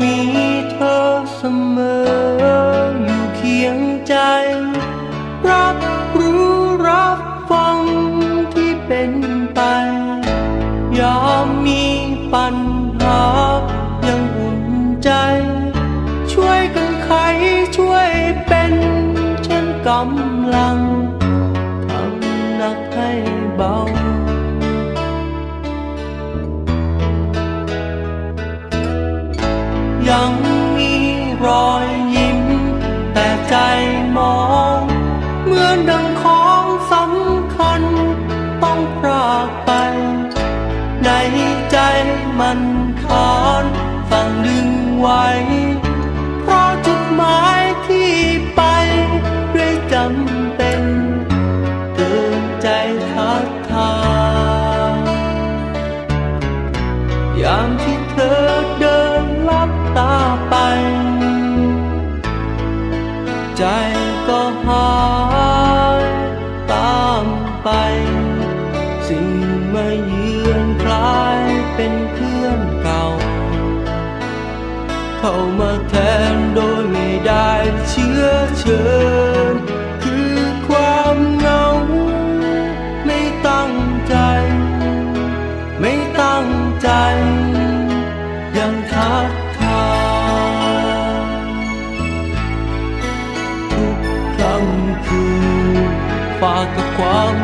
มีเธอเสมออยู่เคียงใจ รับรู้รับฟังที่เป็นไป ยามมีปัญหายังอุ่นใจ ช่วยกันไขช่วยเป็นเช่นกำลัง ยังมีรอยยิ้ม แต่ใจมอง เหมือนดังขอ มาเยือนคล้ายเป็นเพื่อนเก่า เข้ามาแทนโดยไม่ได้เชื้อเชิญ คือความเหงา ไม่ตั้งใจ ไม่ตั้งใจ ยังทักทายทุกคำคืนฝากกับความ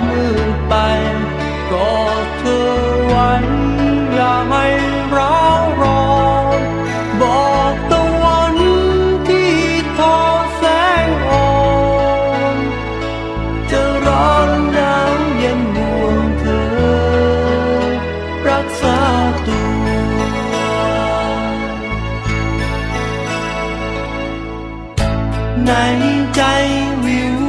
ใจวิว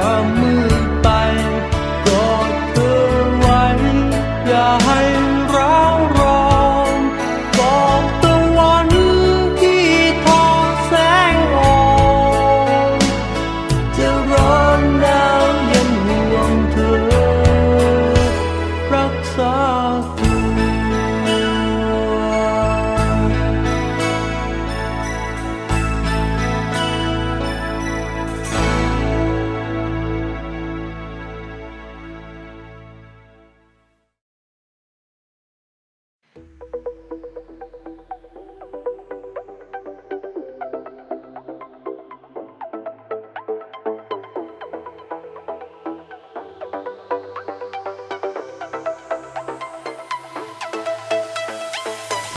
amor.